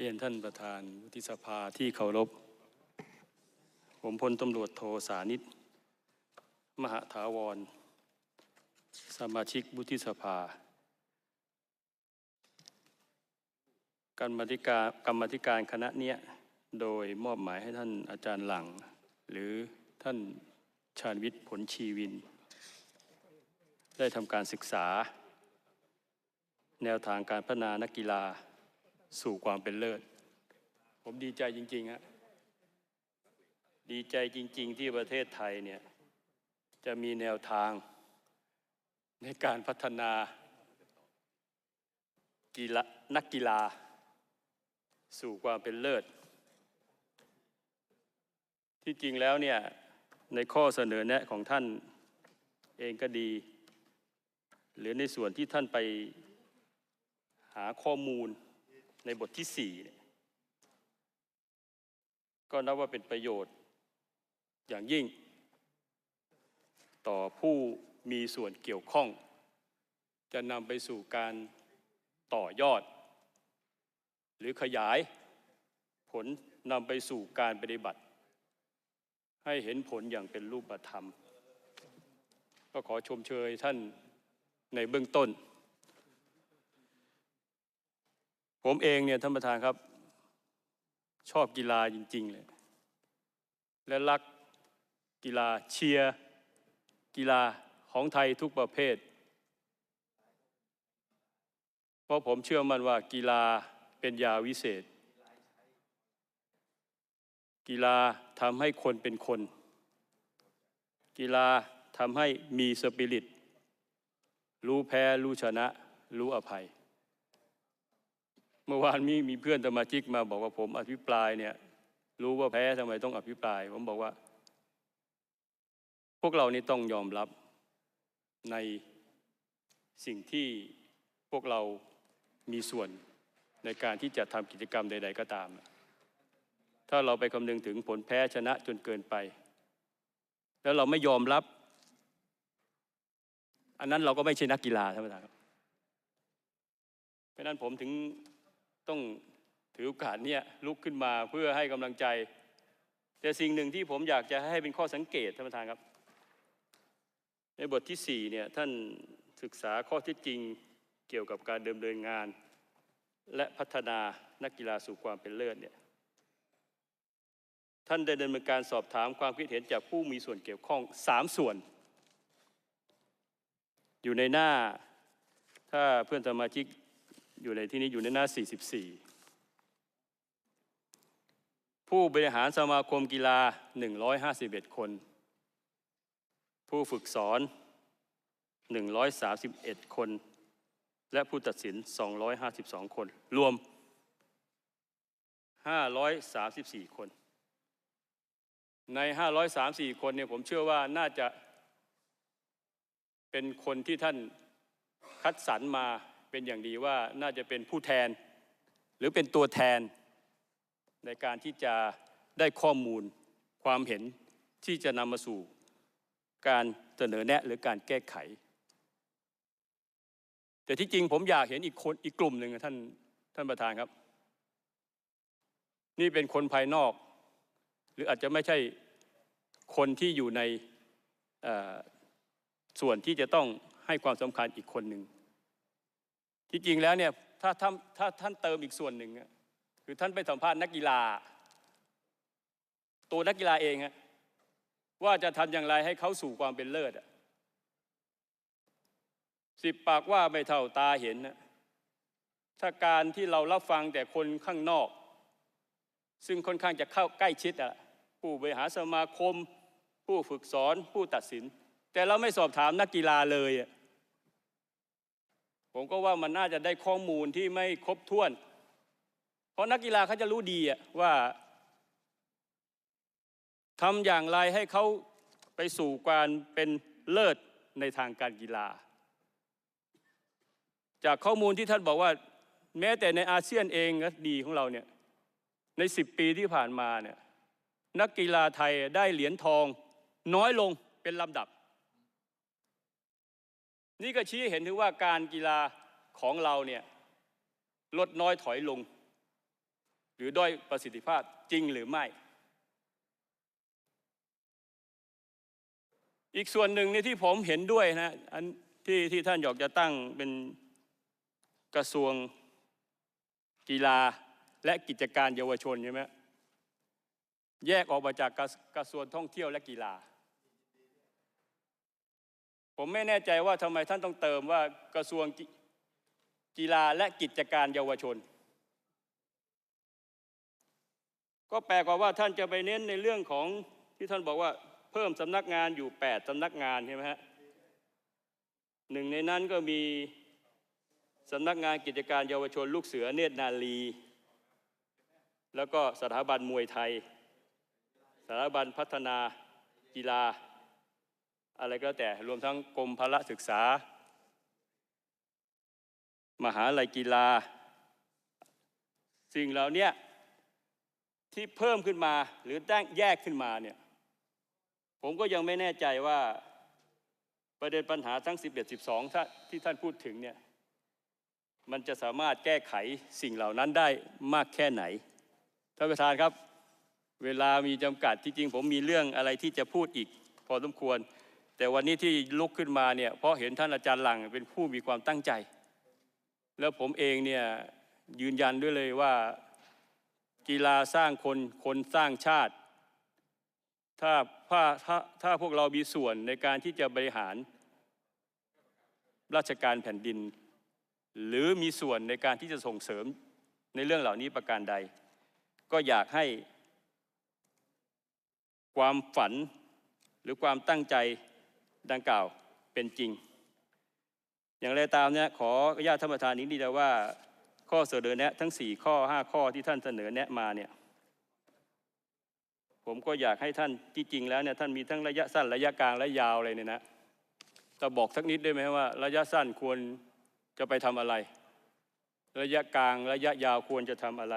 เรียนท่านประธานวุฒิสภาที่เคารพ ผมพลตำรวจโทสานิต มหาถาวร สมาชิกวุฒิสภากรรมาธิการกรรมธิการคณะเนี้ยโดยมอบหมายให้ท่านอาจารย์หลัง หรือท่านชาญวิทย์ผลชีวิน ได้ทำการศึกษา แนวทางการพัฒนานักกีฬา สู่ความเป็นเลิศ ผมดีใจจริงๆฮะดีใจจริง ๆ ที่ประเทศไทยเนี่ยจะมีแนวทางในการพัฒนากีฬานักกีฬา สู่ความเป็นเลิศ ที่จริงแล้วเนี่ยในข้อเสนอแนะของท่านเองก็ดี หรือในส่วนที่ท่านไปหาข้อมูล ในบทที่สี่เนี่ยก็นับว่าเป็นประโยชน์อย่างยิ่ง ต่อผู้มีส่วนเกี่ยวข้อง จะนำไปสู่การต่อยอด หรือขยาย ผลนำไปสู่การปฏิบัติ ให้เห็นผลอย่างเป็นรูปธรรม ก็ขอชมเชยท่านในเบื้องต้น ผมเองเนี่ยท่านประธานครับ ชอบกีฬาจริง ๆ เลย และรักกีฬาเชียร์กีฬาของไทยทุกประเภท เพราะผมเชื่อมั่นว่ากีฬาเป็นยาวิเศษ กีฬาทำให้คนเป็นคน กีฬาทำให้มีสปิริต รู้แพ้ รู้ชนะ รู้อภัย เมื่อวานมีมีเพื่อนสมาชิกมาบอกว่าผมอภิปรายเนี่ย รู้ว่าแพ้ทำไมต้องอภิปราย ผมบอกว่า พวกเรานี่ต้องยอมรับในสิ่งที่พวกเรามีส่วนในการที่จะทำกิจกรรมใด ๆ ก็ตาม ถ้าเราไปคำนึงถึงผลแพ้ชนะจนเกินไป แล้วเราไม่ยอมรับ อันนั้นเราก็ไม่ใช่นักกีฬาท่านประธานครับเพราะนั้นผมถึง ต้องถือโอกาสเนี้ยลุกขึ้นมาเพื่อให้กำลังใจ แต่สิ่งหนึ่งที่ผมอยากจะให้เป็นข้อสังเกตท่านประธานครับ ในบทที่4เนี่ยท่านศึกษาข้อที่จริงเกี่ยวกับการดำเนินงาน และพัฒนานักกีฬาสู่ความเป็นเลิศเนี่ยท่านได้ดำเนินการสอบถามความคิดเห็นจากผู้มีส่วนเกี่ยวข้อง 3 ส่วน อยู่ในหน้าถ้าเพื่อนสมาชิก อยู่ในที่นี้อยู่ในหน้า 44 ผู้บริหารสมาคมกีฬา 151 คน ผู้ฝึกสอน 131 คน และผู้ตัดสิน 252 คน รวม 534 คน ใน 534 คนเนี่ยผมเชื่อว่าน่าจะเป็นคนที่ท่านคัดสรรมา เป็นอย่างดีว่าน่าจะเป็นผู้แทน หรือเป็นตัวแทน ในการที่จะได้ข้อมูลความเห็นที่จะนำมาสู่การเสนอแนะหรือการแก้ไข แต่ที่จริงผมอยากเห็นอีกคนอีกกลุ่มหนึ่งท่านท่านประธานครับ นี่เป็นคนภายนอก หรืออาจจะไม่ใช่คนที่อยู่ในส่วนที่จะต้องให้ความสำคัญอีกคนหนึ่ง ที่จริงแล้วเนี่ยถ้าถ้าถ้าท่านเติมอีกส่วนหนึ่งคือท่านไปสัมภาษณ์นักกีฬา ตัวนักกีฬาเองฮะว่าจะทำอย่างไรให้เขาสู่ความเป็นเลิศสิบปากว่าไม่เท่าตาเห็นนะถ้าการที่เรารับฟังแต่คนข้างนอก ซึ่งค่อนข้างจะเข้าใกล้ชิดอะผู้บริหารสมาคม ผู้ฝึกสอนผู้ตัดสิน แต่เราไม่สอบถามนักกีฬาเลยอะ ผมก็ว่ามันน่าจะได้ข้อมูลที่ไม่ครบถ้วน เพราะนักกีฬาเขาจะรู้ดีว่าทำอย่างไรให้เขาไปสู่การเป็นเลิศในทางการกีฬา จากข้อมูลที่ท่านบอกว่า แม้แต่ในอาเซียนเองก็ดีของเราเนี่ยในสิบปีที่ผ่านมาเนี่ยนักกีฬาไทยได้เหรียญทองน้อยลงเป็นลำดับ นี่ก็ชี้เห็นถึงว่าการกีฬาของเราเนี่ยลดน้อยถอยลง หรือด้อยประสิทธิภาพจริงหรือไม่ อีกส่วนหนึ่งเนี่ยที่ผมเห็นด้วยนะอันที่ที่ท่านอยากจะตั้งเป็นกระทรวงกีฬาและกิจการเยาวชนใช่ไหมแยกออกมาจากกระทรวงท่องเที่ยวและกีฬา ผมไม่แน่ใจว่าทำไมท่านต้องเติมว่ากระทรวงกีกีฬาและกิจการเยาวชน ก็แปลกว่าว่าท่านจะไปเน้นในเรื่องของที่ท่านบอกว่าเพิ่มสำนักงานอยู่ 8สำนักงานใช่ไหมฮะหนึ่งในนั้นก็มีสำนักงานกิจการเยาวชน ลูกเสือเนตรนาลี แล้วก็สถาบันมวยไทย สถาบันพัฒนากีฬา อะไรก็แล้วแต่รวมทั้งกรมพละศึกษา มหาลัยกีฬา สิ่งเหล่านี้ที่เพิ่มขึ้นมาหรือตั้งแยกขึ้นมาเนี่ยผมก็ยังไม่แน่ใจว่าประเด็นปัญหาทั้ง 11 12ถ้าที่ท่านพูดถึงเนี่ยมันจะสามารถแก้ไขสิ่งเหล่านั้นได้มากแค่ไหนท่านประธานครับ เวลามีจำกัดที่จริงผมมีเรื่องอะไรที่จะพูดอีกพอสมควร แต่วันนี้ที่ลุกขึ้นมาเนี่ยเพราะเห็นท่านอาจารย์หลังเป็นผู้มีความตั้งใจ แล้วผมเองเนี่ยยืนยันด้วยเลยว่ากีฬาสร้างคนคนสร้างชาติ ถ้าถ้าถ้าถ้าพวกเรามีส่วนในการที่จะบริหาร ราชการแผ่นดิน หรือมีส่วนในการที่จะส่งเสริมในเรื่องเหล่านี้ประการใด ก็อยากให้ ความฝันหรือความตั้งใจ ดังกล่าวเป็นจริง อย่างไรตามเนี่ยขออนุญาตท่านประธานนี้ดีแต่ว่า ข้อเสนอแนะทั้ง 4 ข้อ 5 ข้อที่ท่านเสนอแนะมาเนี่ยผมก็อยากให้ท่านที่จริงแล้วเนี่ยท่านมีทั้งระยะสั้นระยะกลางและยาวเลยเนี่ยนะแต่บอกสักนิดได้ไหมว่า ระยะสั้นควรจะไปทำอะไร ระยะกลางระยะยาวควรจะทำอะไร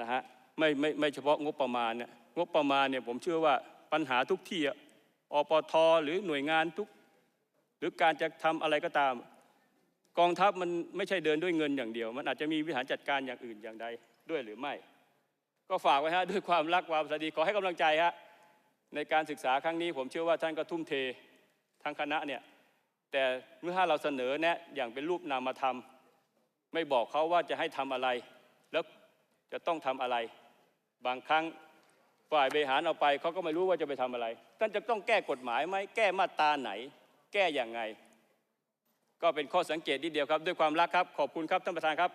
นะฮะไม่ไม่ไม่เฉพาะงบประมาณเนี่ยงบประมาณเนี่ยผมเชื่อว่าปัญหาทุกที่ อปทหรือหน่วยงานทุก หรือการจะทำอะไรก็ตาม กองทัพมันไม่ใช่เดินด้วยเงินอย่างเดียว มันอาจจะมีวิหารจัดการอย่างอื่นอย่างใดด้วยหรือไม่ ก็ฝากไว้ฮะด้วยความรักความสวัสดีขอให้กำลังใจฮะในการศึกษาครั้งนี้ผมเชื่อว่าท่านก็ทุ่มเททั้งคณะเนี่ยแต่เมื่อถ้าเราเสนอแนะอย่างเป็นรูปนามธรรม ไม่บอกเขาว่าจะให้ทำอะไร แล้วจะต้องทำอะไร บางครั้ง ฝ่ายบริหารเอาไปเขาก็ไม่รู้ว่าจะไปทำอะไรท่านจะต้องแก้กฎหมายไหมแก้มาตราไหน แก้อย่างไง ก็เป็นข้อสังเกตนิดเดียวครับ ด้วยความรักครับ ขอบคุณครับท่านประธานครับ